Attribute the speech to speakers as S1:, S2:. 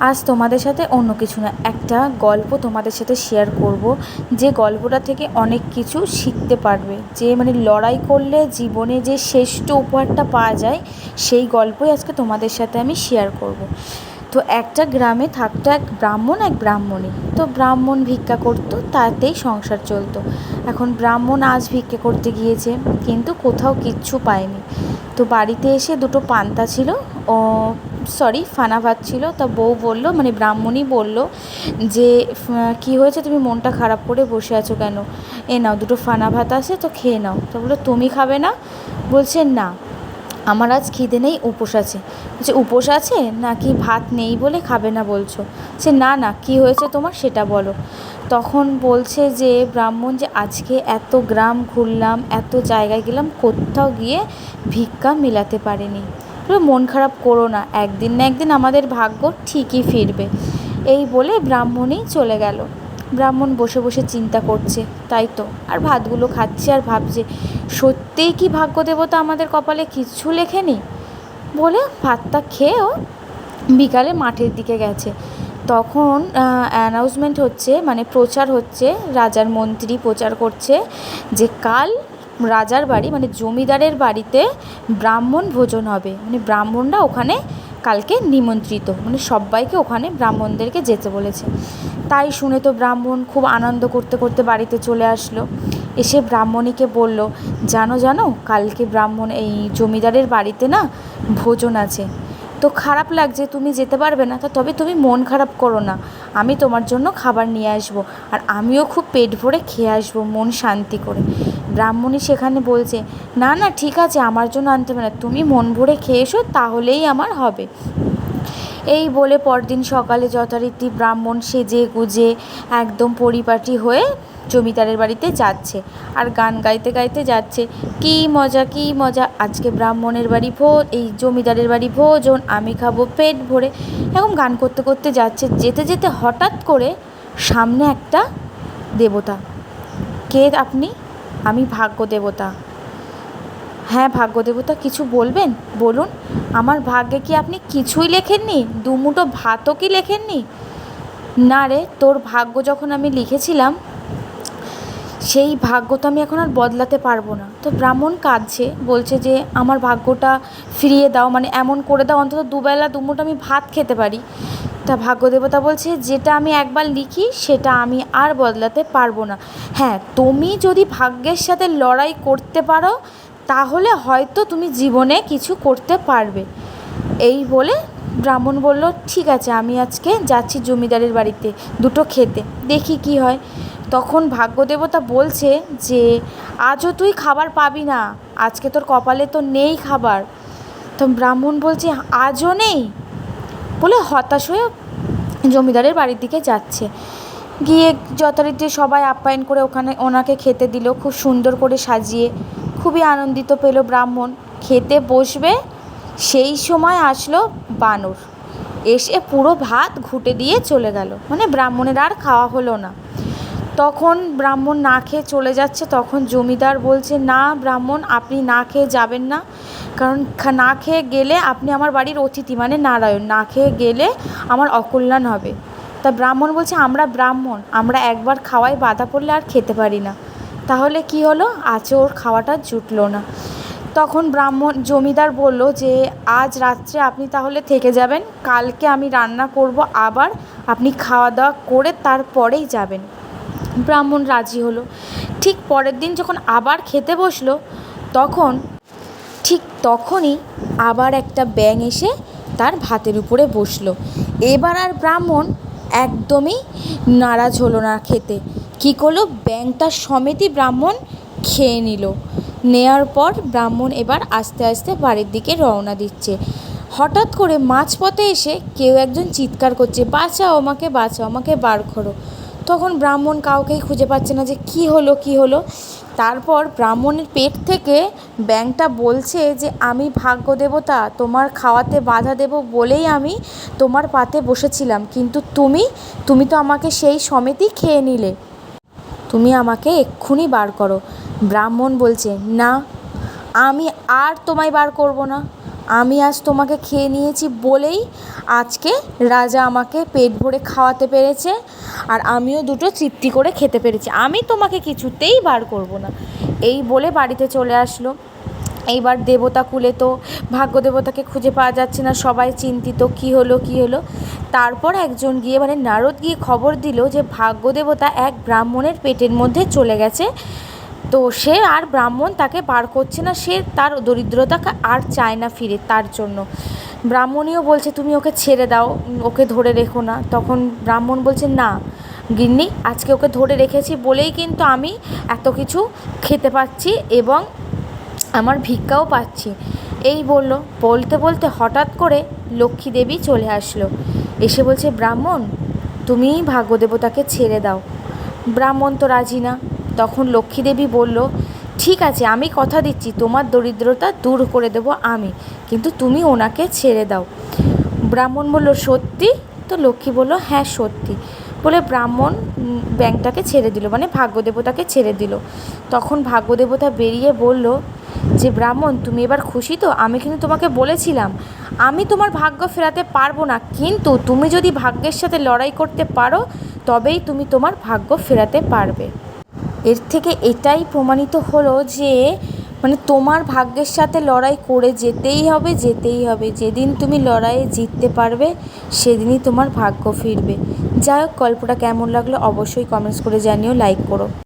S1: আজ তোমাদের সাথে অন্য কিছু না, একটা গল্প তোমাদের সাথে শেয়ার করব, যে গল্পটা থেকে অনেক কিছু শিখতে পারবে। যে মানে লড়াই করলে জীবনে যে শ্রেষ্ঠ উপহারটা পাওয়া যায়, সেই গল্পই আজকে তোমাদের সাথে আমি শেয়ার করব। তো একটা গ্রামে থাকতো এক ব্রাহ্মণ, এক ব্রাহ্মণী। তো ব্রাহ্মণ ভিক্ষা করতো, তাতেই সংসার চলতো। এখন ব্রাহ্মণ আজ ভিক্ষা করতে গিয়েছে, কিন্তু কোথাও কিচ্ছু পায়নি। তো বাড়িতে এসে দুটো পান্তা ছিল, ও সরি ফানা ভাত ছিল, তা বউ বলল মানে ব্রাহ্মণী বলল যে কি হয়েছে? তুমি মনটা খারাপ করে বসে আছো কেন? এ নাও, দুটো ফানা ভাত আছে, তো খেয়ে নাও। তো বলল, তুমি খাবে না? বলছে, না, আমার আজ খিদে নেই, উপোস আছে। বলছে, উপোস আছে? নাকি ভাত নেই বলে খাবে না বলছো? সে না না, কি হয়েছে তোমার সেটা বলো। তখন বলছে যে, ব্রাহ্মণ যে আজকে এত গ্রাম ঘুরলাম, এত জায়গায় গেলাম, কোথাও গিয়ে ভিক্ষা মেলাতে পারিনি। বলল, মন খারাপ করো না একদিন না একদিন আমাদের ভাগ্য ঠিকই ফিরবে। এই বলে ব্রাহ্মণই চলে গেল। ব্রাহ্মণ বসে বসে চিন্তা করছে তাই তো আর ভাতগুলো খাচ্ছে আর ভাবছে সত্যিই কি ভাগ্য দেবতা আমাদের কপালে কিচ্ছু লেখেনি? বলে ভাতটা খেয়েও বিকালে মাঠের দিকে গেছে। তখন অ্যানাউন্সমেন্ট হচ্ছে মানে প্রচার হচ্ছে রাজার মন্ত্রী প্রচার করছে যে কাল রাজার বাড়ি মানে জমিদারের বাড়িতে ব্রাহ্মণ ভোজন হবে। মানে ব্রাহ্মণরা ওখানে কালকে নিমন্ত্রিত মানে সবাইকে ওখানে ব্রাহ্মণদেরকে যেতে বলেছে। তাই শুনে তো ব্রাহ্মণ খুব আনন্দ করতে করতে বাড়িতে চলে আসলো। এসে ব্রাহ্মণীকে বলল, জানো জানো, কালকে ব্রাহ্মণ এই জমিদারের বাড়িতে না ভোজন আছে। তো খারাপ লাগছে, তুমি যেতে পারবে না। তা তবে তুমি মন খারাপ করো না। আমি তোমার জন্য খাবার নিয়ে আসব। আর আমিও খুব পেট ভরে খেয়ে আসব, মন শান্তি করে। ব্রাহ্মণী সেখানে বলছে, না না, ঠিক আছে, আমার জন্য আনতে হবে না। তুমি মন ভরে খেয়ে এসো, তাহলেই আমার হবে। এই বলে পরদিন সকালে যথারীতি ব্রাহ্মণ সেজে গুজে একদম পরিপাটি হয়ে জমিদারের বাড়িতে যাচ্ছে আর গান গাইতে গাইতে যাচ্ছে। কী মজা কী মজা, আজকে ব্রাহ্মণের বাড়ি ভো এই জমিদারের বাড়ি ভোজন, আমি খাব পেট ভরে। এরকম গান করতে করতে যাচ্ছে, যেতে যেতে হঠাৎ করে সামনে একটা দেবতা। কে আপনি? আমি ভাগ্য দেবতা হ্যাঁ ভাগ্য দেবতা কিছু বলবেন? বলুন, আমার ভাগ্যে কি আপনি কিছুই লেখেননি? দুমুটো ভাতও কি লেখেননি? না রে, তোর ভাগ্য যখন আমি লিখেছিলাম, সেই ভাগ্য তো আমি এখন আর বদলাতে পারব না। তো ব্রাহ্মণ কাঁদছে, বলছে যে, আমার ভাগ্যটা ফিরিয়ে দাও মানে এমন করে দাও, অন্তত দুবেলা দুমুটো আমি ভাত খেতে পারি। তা ভাগ্যদেবতা বলছে, যেটা আমি একবার লিখি, সেটা আমি আর বদলাতে পারব না। হ্যাঁ তুমি যদি ভাগ্যের সাথে লড়াই করতে পারো, তাহলে হয়তো তুমি জীবনে কিছু করতে পারবে। এই বলে ব্রাহ্মণ বলল, ঠিক আছে, আমি আজকে যাচ্ছি জমিদারের বাড়িতে দুটো খেতে, দেখি কি হয়। তখন ভাগ্যদেবতা বলছে যে, আজও তুই খাবার পাবি না, আজকে তোর কপালে তো নেই খাবার। তো ব্রাহ্মণ বলছে, আজও নেই? বলে হতাশ হয়ে জমিদারের বাড়ির দিকে যাচ্ছে। গিয়ে যথারীতি সবাই আপ্যায়ন করে ওখানে ওনাকে খেতে দিল, খুব সুন্দর করে সাজিয়ে, খুবই আনন্দিত পেল ব্রাহ্মণ। খেতে বসবে, সেই সময় আসলো বানর। এসে পুরো ভাত ঘুটে দিয়ে চলে গেল। মানে ব্রাহ্মণের আর খাওয়া হলো না। তখন ব্রাহ্মণ না খেয়ে চলে যাচ্ছে, তখন জমিদার বলছে, না ব্রাহ্মণ, আপনি না খেয়ে যাবেন না। কারণ না খেয়ে গেলে আপনি আমার বাড়ির অতিথি মানে নারায়ণ। না খেয়ে গেলে আমার অকল্যাণ হবে। তা ব্রাহ্মণ বলছে, আমরা ব্রাহ্মণ, আমরা একবার খাওয়ায় বাধা পড়লে আর খেতে পারি না। তাহলে কি হলো? আজও ওর খাওয়াটা জুটলো না। তখন ব্রাহ্মণ, জমিদার বলল যে, আজ রাত্রে আপনি তাহলে থেকে যাবেন। কালকে আমি রান্না করব আবার। আপনি খাওয়া দাওয়া করে তারপরেই যাবেন। ব্রাহ্মণ রাজি হলো। ঠিক পরের দিন যখন আবার খেতে বসল, তখন ঠিক তখনই আবার একটা ব্যাঙ এসে তার ভাতের উপরে বসল। এবার আর ব্রাহ্মণ একদমই নারাজ হলো না খেতে। কী করল? ব্যাঙটা সমেতই ব্রাহ্মণ খেয়ে নিল। নেয়ার পর ব্রাহ্মণ এবার আস্তে আস্তে বাড়ির দিকে রওনা দিচ্ছে। হঠাৎ করে মাঝপথে এসে কেউ একজন চিৎকার করছে, বাঁচাও আমাকে বাঁচাও, আমাকে বার করো। তখন ব্রাহ্মণ কাউকেই খুঁজে পাচ্ছে না যে কি হলো কি হলো। তারপর ব্রাহ্মণের পেট থেকে ব্যাংটা বলছে যে, আমি ভাগ্য দেবতা, তোমার খাওয়াতে বাধা দেব বলেই আমি তোমার পাতে বসেছিলাম। কিন্তু তুমি তুমি তো আমাকে সেই সমেতই খেয়ে নিলে। তুমি আমাকে এক্ষুনি বার করো। ব্রাহ্মণ বলছে, না, আমি আর তোমায় বার করব না। আমি আজ তোমাকে খেয়ে নিয়েছি বলেই আজকে রাজা আমাকে পেট ভরে খাওয়াতে পেরেছে আর আমিও দুটো তৃপ্তি করে খেতে পেরেছি। আমি তোমাকে কিছুতেই বার করব না। এই বলে বাড়িতে চলে আসলো। এইবার দেবতা কুলে তো ভাগ্য দেবতাকে খুঁজে পাওয়া যাচ্ছে না, সবাই চিন্তিত, কী হলো কী হলো। তারপর একজন গিয়ে মানে নারদ গিয়ে খবর দিল যে ভাগ্য দেবতা এক ব্রাহ্মণের পেটের মধ্যে চলে গেছে। তো সে আর ব্রাহ্মণ তাকে বার করছে না, সে তার দরিদ্রতাকে আর চায় না ফিরে তার জন্য। ব্রাহ্মণীও বলছে, তুমি ওকে ছেড়ে দাও, ওকে ধরে রেখো না। তখন ব্রাহ্মণ বলছে, না, গিন্নি, আজকে ওকে ধরে রেখেছি বলেই কিন্তু আমি এত কিছু খেতে পাচ্ছি এবং আমার ভিক্ষাও পাচ্ছি। এই বলল। বলতে বলতে হঠাৎ করে লক্ষ্মী দেবী চলে আসলো। এসে বলছে, ব্রাহ্মণ তুমি ভাগ্যদেবতাকে ছেড়ে দাও। ব্রাহ্মণ তো রাজি না। তখন লক্ষ্মী দেবী বলল, ঠিক আছে, আমি কথা দিচ্ছি, তোমার দরিদ্রতা দূর করে দেবো আমি, কিন্তু তুমি ওনাকে ছেড়ে দাও। ব্রাহ্মণ বলল, সত্যি? তো লক্ষ্মী বলল হ্যাঁ সত্যি। বলে ব্রাহ্মণ ব্যাংকটাকে ছেড়ে দিল মানে ভাগ্যদেবতাকে ছেড়ে দিল। তখন ভাগ্যদেবতা বেরিয়ে বলল, যে ব্রাহ্মণ, তুমি এবার খুশি তো? আমি কিন্তু তোমাকে বলেছিলাম, আমি তোমার ভাগ্য ফেরাতে পারব না, কিন্তু তুমি যদি ভাগ্যের সাথে লড়াই করতে পারো, তবেই তুমি তোমার ভাগ্য ফেরাতে পারবে। এর থেকে এটাই প্রমাণিত হলো যে মানে তোমার ভাগ্যের সাথে লড়াই করে যেতেই হবে যেতেই হবে। যেদিন তুমি লড়াইয়ে জিততে পারবে, সেদিনই তোমার ভাগ্য ফিরবে। যাই হোক, গল্পটা কেমন লাগল অবশ্যই কমেন্টস করে জানিও লাইক করো।